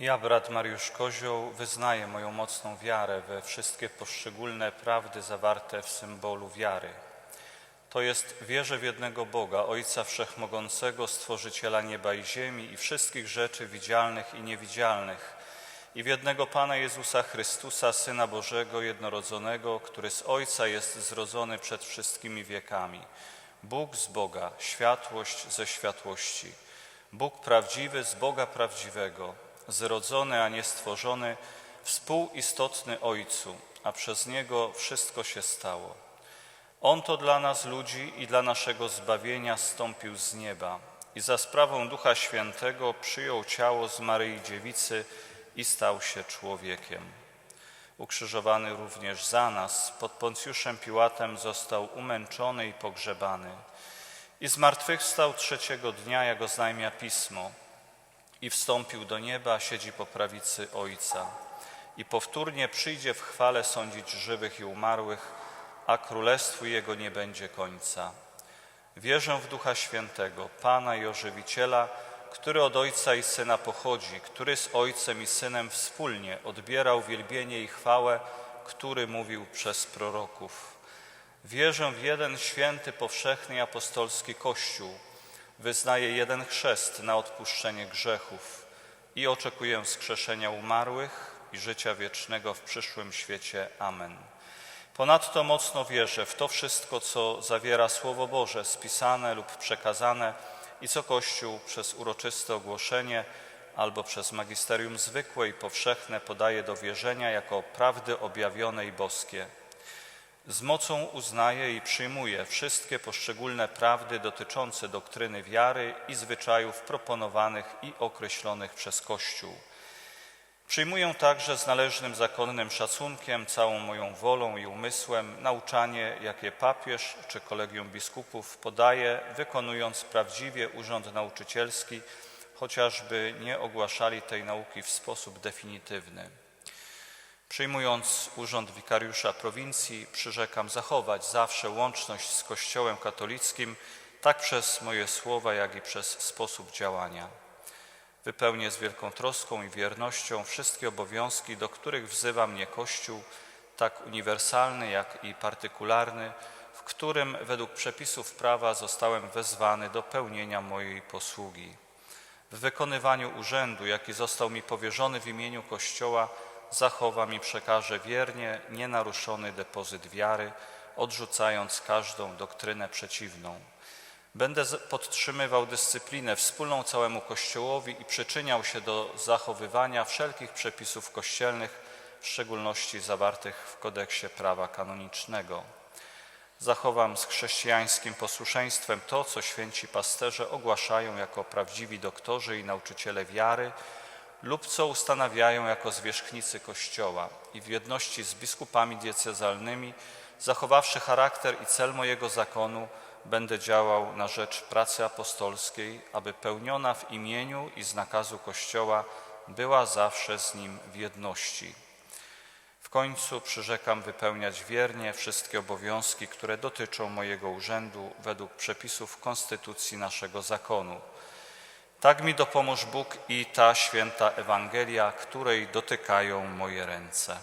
Ja, brat Mariusz Kozioł, wyznaję moją mocną wiarę we wszystkie poszczególne prawdy zawarte w symbolu wiary. To jest wierzę w jednego Boga, Ojca Wszechmogącego, Stworzyciela nieba i ziemi i wszystkich rzeczy widzialnych i niewidzialnych, i w jednego Pana Jezusa Chrystusa, Syna Bożego, jednorodzonego, który z Ojca jest zrodzony przed wszystkimi wiekami. Bóg z Boga, światłość ze światłości. Bóg prawdziwy z Boga prawdziwego, zrodzony, a nie stworzony, współistotny Ojcu, a przez Niego wszystko się stało. On to dla nas ludzi i dla naszego zbawienia stąpił z nieba i za sprawą Ducha Świętego przyjął ciało z Maryi Dziewicy i stał się człowiekiem. Ukrzyżowany również za nas, pod Poncjuszem Piłatem został umęczony i pogrzebany. I zmartwychwstał trzeciego dnia, jak oznajmia Pismo, i wstąpił do nieba, siedzi po prawicy Ojca. I powtórnie przyjdzie w chwale sądzić żywych i umarłych, a królestwu Jego nie będzie końca. Wierzę w Ducha Świętego, Pana i Ożywiciela, który od Ojca i Syna pochodzi, który z Ojcem i Synem wspólnie odbierał wielbienie i chwałę, który mówił przez proroków. Wierzę w jeden święty, powszechny apostolski Kościół. Wyznaję jeden chrzest na odpuszczenie grzechów i oczekuję wskrzeszenia umarłych i życia wiecznego w przyszłym świecie. Amen. Ponadto mocno wierzę w to wszystko, co zawiera Słowo Boże, spisane lub przekazane i co Kościół przez uroczyste ogłoszenie albo przez magisterium zwykłe i powszechne podaje do wierzenia jako prawdy objawione i boskie. Z mocą uznaję i przyjmuję wszystkie poszczególne prawdy dotyczące doktryny wiary i zwyczajów proponowanych i określonych przez Kościół. Przyjmuję także z należnym zakonnym szacunkiem, całą moją wolą i umysłem nauczanie, jakie papież czy kolegium biskupów podaje, wykonując prawdziwie urząd nauczycielski, chociażby nie ogłaszali tej nauki w sposób definitywny. Przyjmując urząd wikariusza prowincji, przyrzekam zachować zawsze łączność z Kościołem katolickim, tak przez moje słowa, jak i przez sposób działania. Wypełnię z wielką troską i wiernością wszystkie obowiązki, do których wzywa mnie Kościół, tak uniwersalny, jak i partykularny, w którym według przepisów prawa zostałem wezwany do pełnienia mojej posługi. W wykonywaniu urzędu, jaki został mi powierzony w imieniu Kościoła, zachowam i przekażę wiernie nienaruszony depozyt wiary, odrzucając każdą doktrynę przeciwną. Będę podtrzymywał dyscyplinę wspólną całemu Kościołowi i przyczyniał się do zachowywania wszelkich przepisów kościelnych, w szczególności zawartych w kodeksie prawa kanonicznego. Zachowam z chrześcijańskim posłuszeństwem to, co święci pasterze ogłaszają jako prawdziwi doktorzy i nauczyciele wiary lub co ustanawiają jako zwierzchnicy Kościoła i w jedności z biskupami diecezjalnymi, zachowawszy charakter i cel mojego zakonu, będę działał na rzecz pracy apostolskiej, aby pełniona w imieniu i z nakazu Kościoła była zawsze z nim w jedności. W końcu przyrzekam wypełniać wiernie wszystkie obowiązki, które dotyczą mojego urzędu według przepisów konstytucji naszego zakonu. Tak mi dopomóż Bóg i ta święta Ewangelia, której dotykają moje ręce.